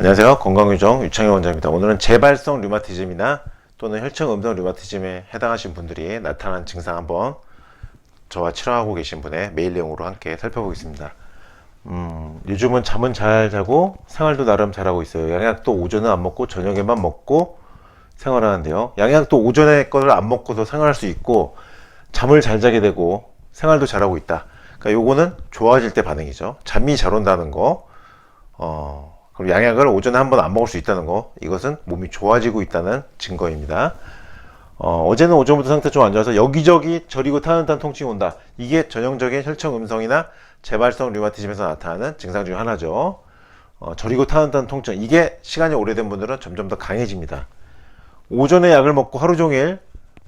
안녕하세요. 건강유정 유창희 원장입니다. 오늘은 재발성 류마티즘이나 또는 혈청 음성 류마티즘에 해당하신 분들이 나타난 증상 한번 저와 치료하고 계신 분의 메일 내용으로 함께 살펴보겠습니다. 음, 요즘은 잠은 잘 자고 생활도 나름 잘하고 있어요. 양약도 오전은 안 먹고 저녁에만 먹고 생활하는데요. 양약도 오전에 거를 안 먹고도 생활할 수 있고 잠을 잘 자게 되고 생활도 잘하고 있다. 그러니까 요거는 좋아질 때 반응이죠. 잠이 잘 온다는 거. 어, 그리고 양약을 오전에 한 번 안 먹을 수 있다는 거. 이것은 몸이 좋아지고 있다는 증거입니다. 어, 어제는 오전부터 상태 좀 안 좋아서 여기저기 저리고 타는 듯한 통증이 온다. 이게 전형적인 혈청 음성이나 재발성 류마티즘에서 나타나는 증상 중 하나죠. 어, 저리고 타는 듯한 통증. 이게 시간이 오래된 분들은 점점 더 강해집니다. 오전에 약을 먹고 하루 종일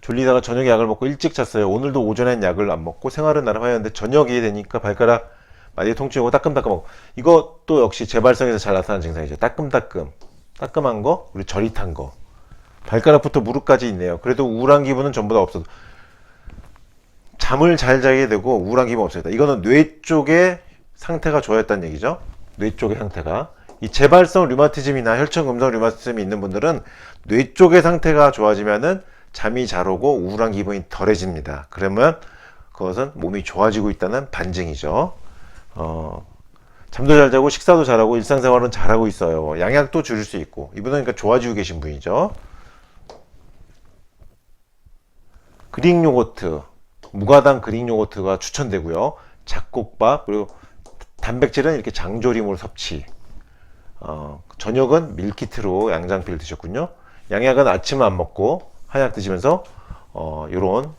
졸리다가 저녁에 약을 먹고 일찍 잤어요. 오늘도 오전엔 약을 안 먹고 생활은 나름 하였는데 저녁이 되니까 발가락 많이 통증이 오고 따끔따끔하고 이것도 역시 재발성에서 잘 나타나는 증상이죠. 따끔따끔. 따끔한 거, 그리고 저릿한 거. 발가락부터 무릎까지 있네요. 그래도 우울한 기분은 전부 다 없어도 잠을 잘 자게 되고 우울한 기분 없어졌다. 이거는 뇌 쪽의 상태가 좋아졌다는 얘기죠. 뇌 쪽의 상태가. 이 재발성 류마티즘이나 혈청 음성 류마티즘이 있는 분들은 뇌 쪽의 상태가 좋아지면은 잠이 잘 오고 우울한 기분이 덜해집니다. 그러면 그것은 몸이 좋아지고 있다는 반증이죠. 어, 잠도 잘 자고 식사도 잘하고 일상생활은 잘하고 있어요. 양약도 줄일 수 있고 이분은 그러니까 좋아지고 계신 분이죠. 그릭 요거트, 무가당 그릭 요거트가 추천되고요. 잡곡밥 그리고 단백질은 이렇게 장조림으로 섭취. 어, 저녁은 밀키트로 양장피를 드셨군요. 양약은 아침 안 먹고 한약 드시면서 어, 이런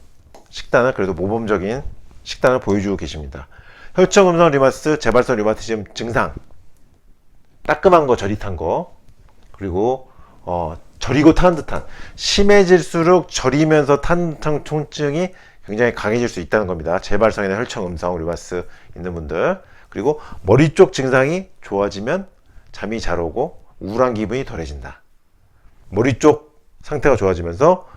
식단을 그래도 모범적인 식단을 보여주고 계십니다. 혈청 음성 리마스 재발성 리마티즘 증상 따끔한 거 저릿한 거 그리고 어, 저리고 타는 듯한 심해질수록 저리면서 타는 듯한 통증이 굉장히 강해질 수 있다는 겁니다. 재발성이나 혈청 음성 리마스 있는 분들 그리고 머리 쪽 증상이 좋아지면 잠이 잘 오고 우울한 기분이 덜해진다. 머리 쪽 상태가 좋아지면서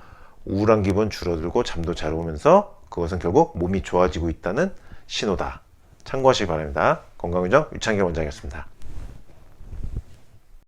우울한 기분 줄어들고 잠도 잘 오면서 그것은 결국 몸이 좋아지고 있다는 신호다. 참고하시기 바랍니다. 건강유정 유창길 원장이었습니다.